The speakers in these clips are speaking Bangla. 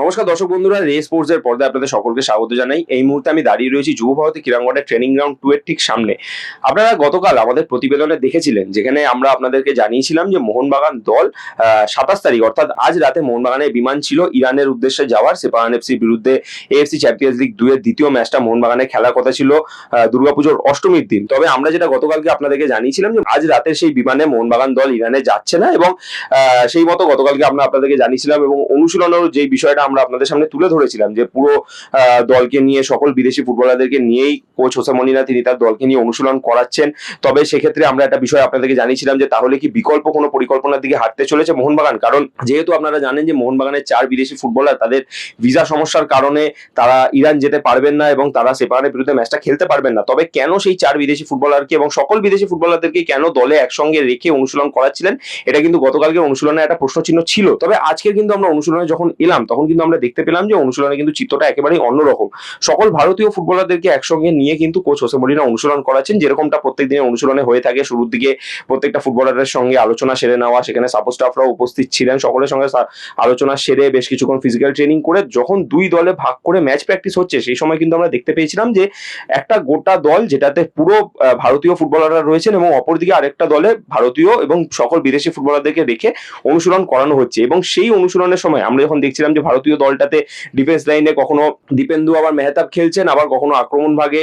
নমস্কার দর্শক বন্ধুরা, রে স্পোর্টস এর পর্দায় আপনাদের সকলকে স্বাগত জানাই। এই মুহূর্তে আমি দাঁড়িয়ে রয়েছি যুব ভারতী ক্রীড়াঙ্গনের ট্রেনিং গ্রাউন্ড টু এর ঠিক সামনে। আপনারা গতকাল আমাদের প্রতিবেদনে দেখেছিলেন, যেখানে আমরা আপনাদেরকে জানিয়েছিলাম যে মোহনবাগান দল সাতাশ তারিখ, অর্থাৎ আজ রাতে মোহনবাগানের বিমান ছিল ইরানের উদ্দেশ্যে যাওয়ার। সেপাহান এফসির বিরুদ্ধে এএফসি চ্যাম্পিয়ন্স লিগ দুয়ের দ্বিতীয় ম্যাচটা মোহনবাগানে খেলার কথা ছিল দুর্গাপুজোর অষ্টমীর দিন। তবে আমরা যেটা গতকালকে আপনাদেরকে জানিয়েছিলাম যে আজ রাতে সেই বিমানে মোহনবাগান দল ইরানে যাচ্ছে না এবং সেই মতো গতকালকে আমরা আপনাদেরকে জানিয়েছিলাম এবং অনুশীলনের যে বিষয়টা আমরা আপনাদের সামনে তুলে ধরেছিলাম যে পুরো দলকে নিয়ে, সকল বিদেশি ফুটবলারদেরকে নিয়েই কোচ হোসে মনিনা তিনি তার দলকে নিয়ে অনুশীলন করাচ্ছেন। তবে সেক্ষেত্রে আমরা একটা বিষয় আপনাদেরকে জানিয়েছিলাম যে তাহলে কি বিকল্প কোনো পরিকল্পনার দিকে হাঁটতে চলেছে মোহনবাগান? কারণ যেহেতু আপনারা জানেন যে মোহনবাগানের চার বিদেশি ফুটবলার, তাদের ভিসা সমস্যার কারণে তারা ইরান যেতে পারবেন না এবং তারা সেপাহানের বিরুদ্ধে ম্যাচটা খেলতে পারবেন না। তবে কেন সেই চার বিদেশি ফুটবলারকে এবং সকল বিদেশি ফুটবলারদেরকে কেন দলে একসঙ্গে রেখে অনুশীলন করাচ্ছিলেন? এটা কিন্তু গতকালকে অনুশীলনে একটা প্রশ্নচিহ্ন ছিল। তবে আজকে কিন্তু আমরা অনুশীলনে যখন এলাম, তখন কিন্তু আমরা দেখতে পেলাম যে অনুশীলনে কিন্তু চিত্রটা একেবারেই অন্যরকম। সকল ভারতীয় ফুটবলারদেরকে একসঙ্গে নিয়ে কিন্তু কোচ হোসে মরিনা অনুশীলন করাচ্ছেন। যেরকমটা প্রত্যেক দিনে অনুশীলনে হয়ে থাকে, শুরুর দিকে প্রত্যেকটা ফুটবলারের সঙ্গে আলোচনা সেরে নেওয়া, সেখানে সাপোর্ট স্টাফরাও উপস্থিত ছিলেন। সকলের সঙ্গে আলোচনা সেরে বেশ কিছুক্ষণ ফিজিক্যাল ট্রেনিং করে যখন দুই দলে ভাগ করে ম্যাচ প্র্যাকটিস হচ্ছে, সেই সময় কিন্তু আমরা দেখতে পেয়েছিলাম যে একটা গোটা দল যেটাতে পুরো ভারতীয় ফুটবলাররা রয়েছেন এবং অপরদিকে আরেকটা দলে ভারতীয় এবং সকল বিদেশি ফুটবলারদেরকে রেখে অনুশীলন করানো হচ্ছে। এবং সেই অনুশীলনের সময় আমরা যখন দেখছিলাম যে ভারতীয় দলটাতে ডিফেন্স লাইনে কখনো দীপেন্দু আবার মেহতাব খেলছেন, আবার কখনো আক্রমণ ভাগে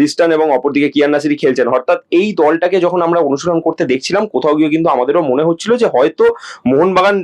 লিস্টন এবং অপরদিকে কিয়ান নাসিরি খেলছেন। অর্থাৎ এই দলটাকে যখন আমরা অনুসরণ করতে দেখছিলাম, কোথাও গিয়ে কিন্তু আমাদেরও মনে হচ্ছিল যে হয়তো মোহনবাগান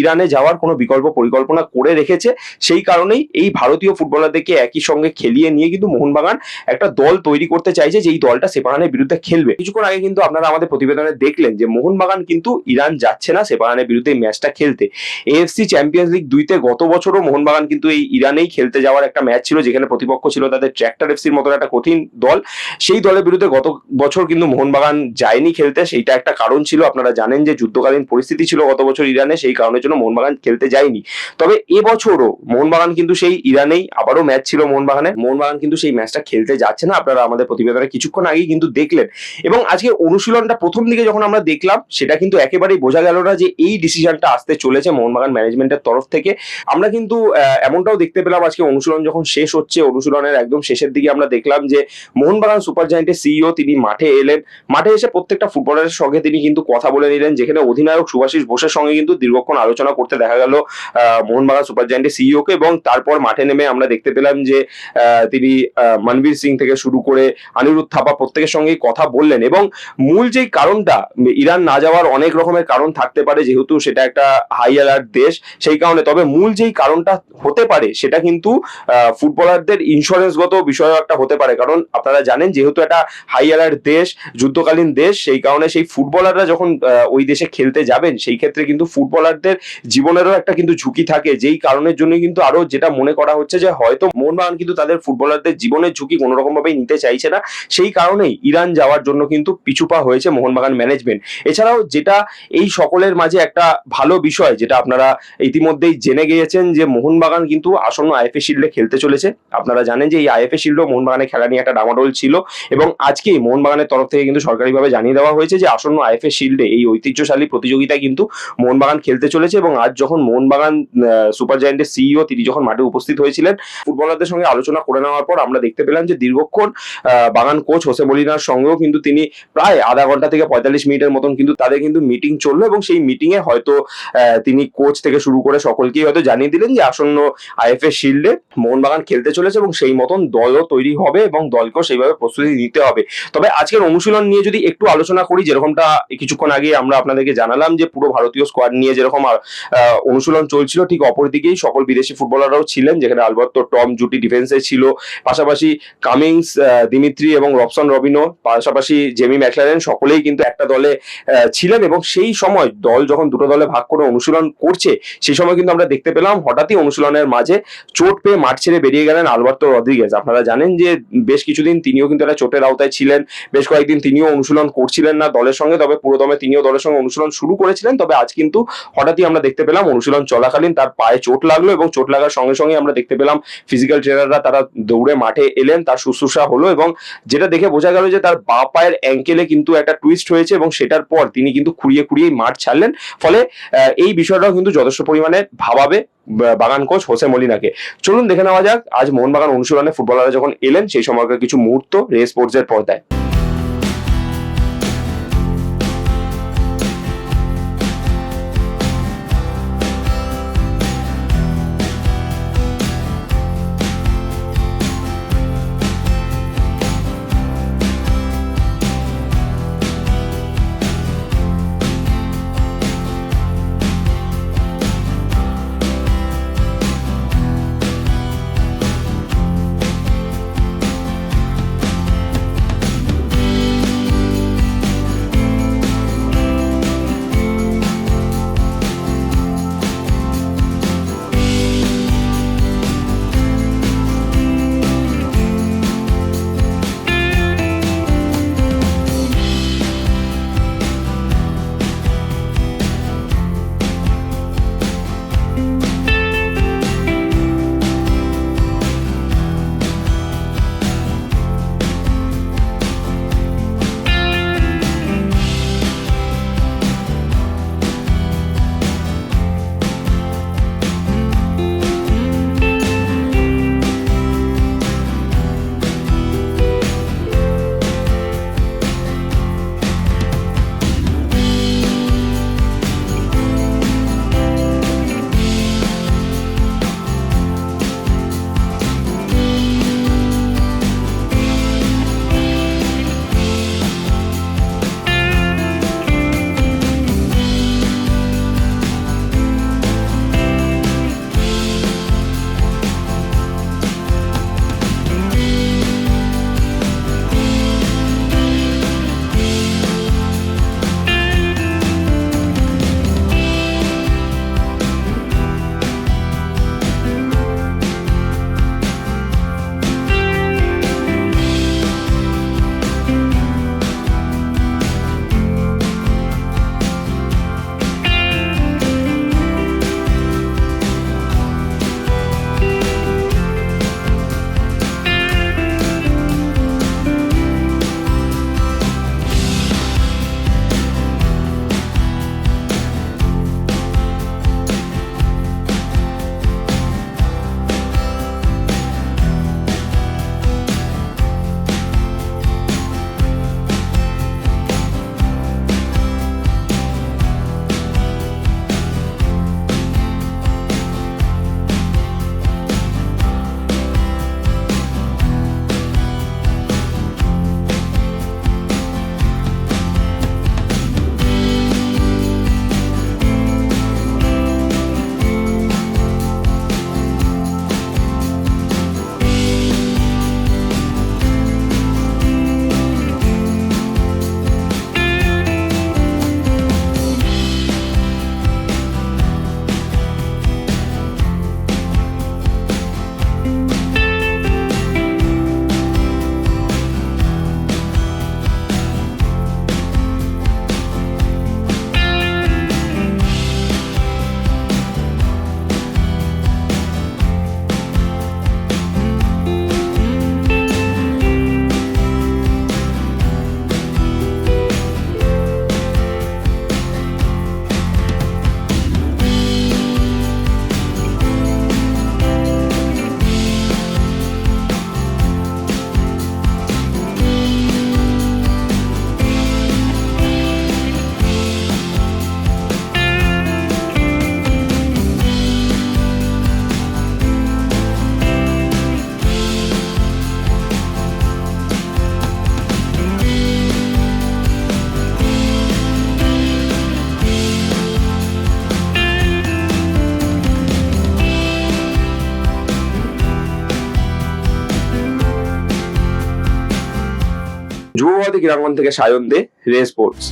ইরানে যাওয়ার কোনো বিকল্প পরিকল্পনা করে রেখেছে। সেই কারণেই এই ভারতীয় ফুটবলারদেরকে একই সঙ্গে খেলিয়ে নিয়ে কিন্তু মোহনবাগান একটা দল তৈরি করতে চাইছে যে এই দলটা সেপাহানের বিরুদ্ধে খেলবে। কিছুক্ষণ আগে কিন্তু আপনারা আমাদের প্রতিবেদনে দেখলেন যে মোহনবাগান কিন্তু ইরান যাচ্ছে না সেপাহানের বিরুদ্ধে ম্যাচটা খেলতে। এএফসি চ্যাম্পিয়ন্স লিগ দুইতে গত বছরও মোহনবাগান কিন্তু এই ইরানেই খেলতে যাওয়ার একটা ম্যাচ ছিল, যেখানে প্রতিপক্ষ ছিল তাদের ট্র্যাক্টর এফসির মতো একটা কঠিন দল। সেই দলের বিরুদ্ধে গত বছর কিন্তু মোহনবাগান যায়নি খেলতে, সেইটা একটা কারণ ছিল। আপনারা জানেন যে যুদ্ধকালীন পরিস্থিতি ছিল গত বছর ইরানে, সেই কারণের জন্য মোহনবাগান খেলতে যায়নি। তবে এবছরও মোহনবাগান কিন্তু সেই ইরানেই আবারও ম্যাচ ছিল মোহনবাগানের। মোহনবাগান কিন্তু সেই ম্যাচটা খেলতে যাচ্ছে না, আপনারা আমাদের প্রতিবেদনে কিছুক্ষণ আগেই কিন্তু দেখলেন। এবং আজকে অনুশীলনটা প্রথম দিকে যখন আমরা দেখলাম, সেটা কিন্তু একেবারেই বোঝা গেল না যে এই ডিসিশনটা আসতে চলেছে মোহনবাগান ম্যানেজমেন্টের তরফ থেকে। আমরা কিন্তু এমনটাও দেখতে পেলাম আজকে অনুশীলন যখন শেষ হচ্ছে, অনুশীলনের একদম শেষের দিকে আমরা দেখলাম যে মোহনবাগান সুপার জায়েন্টের সিইও তিনি মাঠে এলেন। মাঠে এসে প্রত্যেকটা ফুটবলারের সঙ্গে তিনি কিন্তু কথা বলে নিলেন, যেখানে অধিনায়ক সুভাষিস বোসের সঙ্গে কিন্তু দীর্ঘক্ষণ আলোচনা করতে দেখা গেল মোহনবাগান সুপার জায়েন্টের সিইও কে এবং তারপর মাঠে নেমে আমরা দেখতে পেলাম যে তিনি মনবীর সিং থেকে শুরু করে অনিরুদ্ধ থাপা প্রত্যেকের সঙ্গেই কথা বললেন এবং মূল যেই কারণটা, ইরান না যাওয়ার অনেক রকমের কারণ থাকতে পারে, যেহেতু সেটা একটা হাই অ্যালার্ট দেশ, সেই কারণে তবে মূল যেই কারণটা হতে পারে, সেটা কিন্তু ফুটবলারদের ইন্স্যুরেন্সগত বিষয় একটা হতে পারে। কারণ আপনারা জানেন, যেহেতু একটা হাই অ্যালার্ট দেশ, যুদ্ধকালীন দেশ, সেই কারণে সেই ফুটবলাররা যখন ওই দেশে খেলতে যাবেন, সেই ক্ষেত্রে কিন্তু ফুটবলারদের জীবনেরও একটা কিন্তু ঝুঁকি থাকে। যেই কারণের জন্য কিন্তু আরও যেটা মনে করা হচ্ছে যে, হয়তো মোহনবাগান কিন্তু তাদের ফুটবলারদের জীবনের ঝুঁকি কোনো নিতে চাইছে না। সেই কারণেই ইরান যাওয়ার জন্য কিন্তু পিছুপা হয়েছে মোহনবাগান ম্যানেজমেন্ট এছাড়াও যেটা এই সকলের মাঝে একটা ভালো বিষয়, যেটা আপনারা ইতিমধ্যেই জেনে গিয়েছেন যে মোহনবাগান কিন্তু আসন্ন আইএফএ শিল্ডে খেলতে চলেছে। আপনারা জানেন যে এই আইএফএ শিল্ডও মোহনবাগানে খেলা নিয়ে একটা ডামাডোল ছিল এবং আজকেই মোহনবাগানের তরফ থেকে কিন্তু সরকারিভাবে জানিয়ে দেওয়া হয়েছে যে আসন্ন আইএফএ শিল্ডে এই ঐতিহ্যশালী প্রতিযোগিতায় কিন্তু মোহনবাগান খেলতে চলেছে এবং আজ যখন মোহনবাগান সুপার জায়েন্টের সিইও তিনি যখন মাঠে উপস্থিত হয়েছিলেন ফুটবলারদের সঙ্গে আলোচনা করে নেওয়ার পর আমরা দেখতে পেলাম যে দীর্ঘক্ষণ বাগান কোচ হোসে মলিনার সঙ্গেও কিন্তু তিনি প্রায় আধা ঘণ্টা থেকে পঁয়তাল্লিশ মিনিটের মতন কিন্তু তাদের কিন্তু মিটিং চলল এবং সেই মিটিংয়ে হয়তো তিনি কোচ থেকে শুরু করে সকলকেই হয়তো জানিয়ে দিলেন যে আসন্ন আইএফএ শিল্ডে মোহনবাগান খেলতে চলেছে এবং সেই মতন দলও তৈরি হবে এবং দলকেও সেইভাবে প্রস্তুতি নিতে হবে। তবে আজকের অনুশীলন নিয়ে যদি একটু আলোচনা করি, যেরকমটা কিছুক্ষণ আগে আমরা আপনাদেরকে জানালাম যে পুরো ভারতীয় স্কোয়াড নিয়ে যেরকম অনুশীলন চলছিল, ঠিক অপরদিকেই সকল বিদেশি ফুটবলাররাও ছিলেন, যেখানে আলবর্তো টম, জুটি ডিফেন্সে ছিল, পাশাপাশি কামিংস দিমিত্রি এবং রবসন রবিনো, পাশাপাশি জেমি ম্যাকলারেন, সকলেই কিন্তু একটা দলে ছিলেন এবং সেই সময় দল যখন দুটো দলে ভাগ করে অনুশীলন করছে, সেই সময় কিন্তু আমরা দেখতে পেলাম হঠাৎই অনুশীলনের মাঝে চোট পেয়ে মাঠ ছেড়ে বেরিয়ে গেলেন আলবার্তো রদ্রিগেজ। আপনারা জানেন যে বেশ কিছুদিন তিনিও কিন্তু একটা চোটের আওতায় ছিলেন, বেশ কয়েকদিন তিনিও অনুশীলন করছিলেন না দলের সঙ্গে, তবে পুরোদমে তিনিও দলের সঙ্গে অনুশীলন শুরু করেছিলেন, তবে আজ কিন্তু হঠাৎই আমরা দেখতে পেলাম অনুশীলন চলাকালীন তার পায়ে চোট লাগল এবং চোট লাগার সঙ্গে সঙ্গে আমরা দেখতে পেলাম ফিজিক্যাল ট্রেনাররা তারা দৌড়ে মাঠে এলেন, তার শুশ্রূষা হলো এবং যেটা দেখে বোঝা গেল যে তার বা পায়ের অ্যাঙ্কেলে কিন্তু একটা টুইস্ট হয়েছে এবং সেটার পর তিনি কিন্তু খুঁড়িয়ে খুঁড়িয়ে মাঠ ছাড়লেন। ফলে এই বিষয়টাও কিন্তু যথেষ্ট পরিমাণে ভাবাবে বাগান কোচ হোসে মলিনাকে। চলুন দেখে নেওয়া যাক, আজ মোহনবাগান অনুশীলনে ফুটবলাররা যখন এলেন, সেই সময়কার কিছু মুহূর্ত রে স্পোর্টস এর পর্দায়। যুবভারতী ক্রীড়াঙ্গন থেকে সায়ন দে রে স্পোর্টস